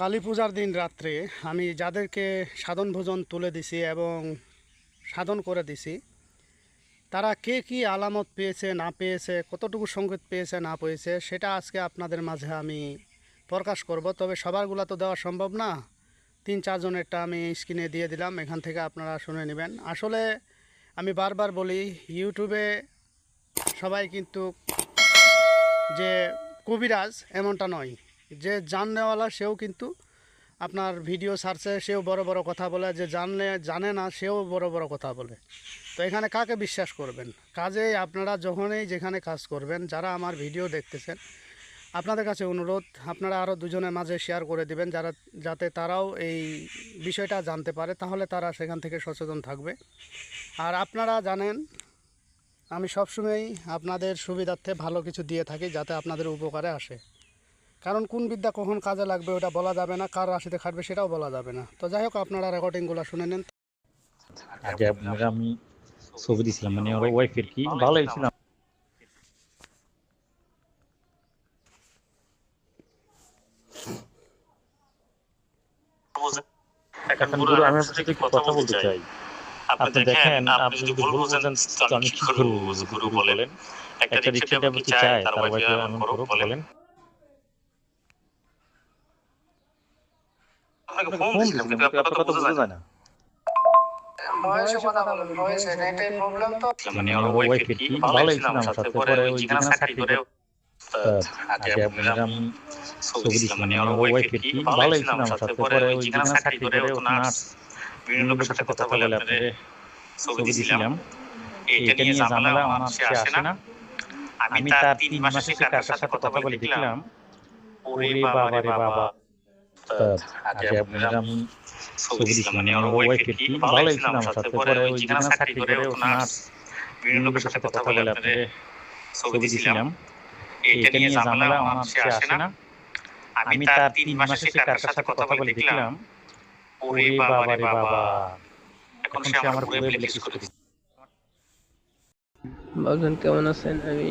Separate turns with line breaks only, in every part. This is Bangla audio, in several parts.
কালী পূজার দিন রাত্রে আমি যাদেরকে সাধন ভোজন তুলে দিছি এবং সাধন করে দিছি, তারা কে কি আলামত পেয়েছে, না পেয়েছে, কতটুকু সংগীত পেয়েছে, না পেয়েছে, সেটা আজকে আপনাদের মাঝে আমি প্রকাশ করব। তবে সবারগুলো তো দেওয়া সম্ভব না। তিন চারজনেরটা আমি স্ক্রিনে দিয়ে দিলাম, এখান থেকে আপনারা শুনে নেবেন। আসলে আমি বারবার বলি, ইউটিউবে সবাই কিন্তু যে কবিরাজ এমনটা নয়। যে জাননেওয়ালা সেও কিন্তু আপনার ভিডিও সার্চে সেও বড় বড় কথা বলে, যে জানলে, জানে না, সেও বড় বড় কথা বলে। তো এখানে কাকে বিশ্বাস করবেন? কাজেই আপনারা যখনই যেখানে কাজ করবেন, যারা আমার ভিডিও দেখতেছেন, আপনাদের কাছে অনুরোধ, আপনারা আরও দুজনের মাঝে শেয়ার করে দিবেন, যারা, যাতে তারাও এই বিষয়টা জানতে পারে, তাহলে তারা সেখান থেকে সচেতন থাকবে। আর আপনারা জানেন, আমি সবসময়ই আপনাদের সুবিধার্থে ভালো কিছু দিয়ে থাকি, যাতে আপনাদের উপকারে আসে। কারণ কোন বিদ্যা কখন কাজে লাগবে ওটা বলা যাবে না কার রাশিতে খাটবে সেটাও বলা যাবে না। তো যাই হোক আপনারা রেকর্ডিংগুলো শুনে নেন।
আগে আপনাকে আমি ছবি দিছিলাম মানে ওর ওয়াইফের কি? ভালোই ছিলাম এখন গুরু আমি আপনার সাথে কথা বলতে চাই। আপনি দেখেন আপনি যদি ভুল বোঝেন আমি কি করব? গুরু বলেন। একটা রিক্সা তার ওয়াইফে বলেন। আপনাকে ফোন কিন্তু আপনার কথা বোঝা যায় না মানে ওর কি মানে সাথে পরে ওই যেখানে চাকরি করে বিভিন্ন লোকের সাথে কথা বলে আপনাদের ছবি দিছিলাম এটা নিয়ে ঝামেলা আমার আসে না আমি তার তিন মাসে কার সাথে কথা বলে দেখলাম ওরে বাবা রে বাবা ভালোই ছিলাম সাথে পরে ওই যেখানে চাকরি করে নার্স বিভিন্ন লোকের সাথে কথা বলে আপনাদের ছবি দিছিলাম। এটা নিয়ে ঝামেলা আমার সে আসে না। আমি তার তিন মাসে সে কার সাথে কথা বলে দেখলাম ওরে বাবা রে বাবা। এখন সে আমার পুরো ব্ল্যাকলিস্ট করে দিচ্ছে
কেমন আছেন? আমি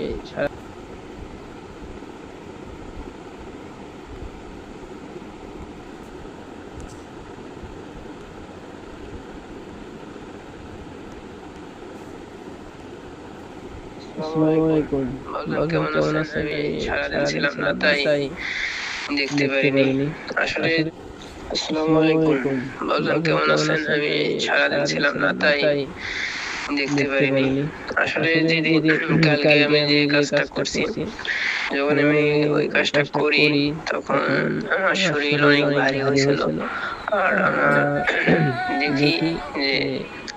আসসালামু আলাইকুম কেমন আছেন সারাদিন ছিলাম না তাই দেখতে পারিনি আসলে আসসালামু আলাইকুম বাবুজন কেমন আছেন আমি সারাদিন ছিলাম না তাই দেখতে পারিনি আসলে দিদি কালকে আমি যে কাজটা করছি যখন আমি ওই কাজটা করি তখন আমার শরীর অনেক ভারী হয়েছিল আর আমার দেখি যে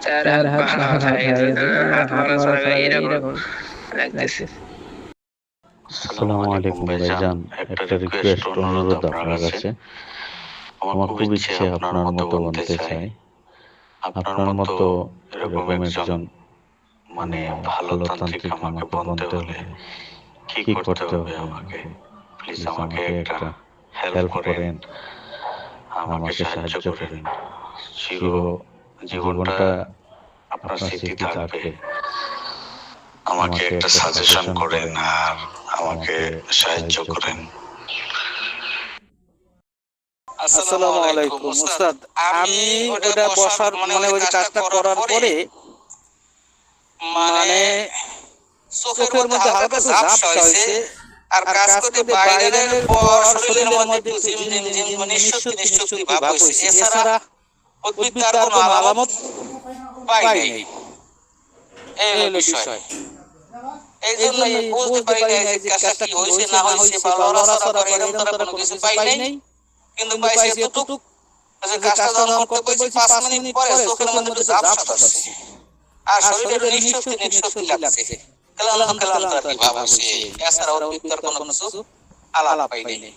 চার হাত পা হয়ে গেছে, হাত মারা ছাড়া এরকম লাগতেছে
আসসালামু আলাইকুম ভাইজান। একটা রিকোয়েস্ট অনুরোধ আপনার কাছে। আমার খুব ইচ্ছে আপনার মতো বলতে চাই। আপনার মতো এরকম একজন মানে ভালো তান্ত্রিক আমাকে বলতে হলে কি করতে হবে আমাকে? প্লিজ আমাকে একটা হেল্প করেন। আমাকে সাহায্য করেন। জীবনটা আপনার স্মৃতি থাকবে। আমাকে একটা সাজেশন করেন আর আমাকে সাহায্য করেন।
আসসালামু আলাইকুম উস্তাদ আমি ওটা বসার মানে ওই কাজটা করার পরে মানে চোখের মধ্যে হালকা ঝাপসা হয়েছে আর কাজ করতে বাইরের পর শরীরের মধ্যে মানে নিঃশক্তি নিঃশক্তি ভাব হয়েছে এছাড়া উদ্ভিদ তার কোনো আলামত পাই নাই। এই হলো বিষয়। এই জন্য বুঝতে পারি না যে কাজটা কি হয়েছে না হয়েছে বা লড়াচড়া করে এরকম তারা কোনো কিছু পাই নাই। কিন্তু পাইছি এতটুকু। যে কাজটা যখন করতে বলছি পাঁচ মিনিট পরে চোখের মধ্যে ঝাপসা আসছে আর শরীরে নিঃশক্তি নিঃশক্তি লাগছে। কালাম কালাম তার ভাব হচ্ছে? এছাড়া উদ্ভিদ কোনো কিছু আলাদা পাই নাই।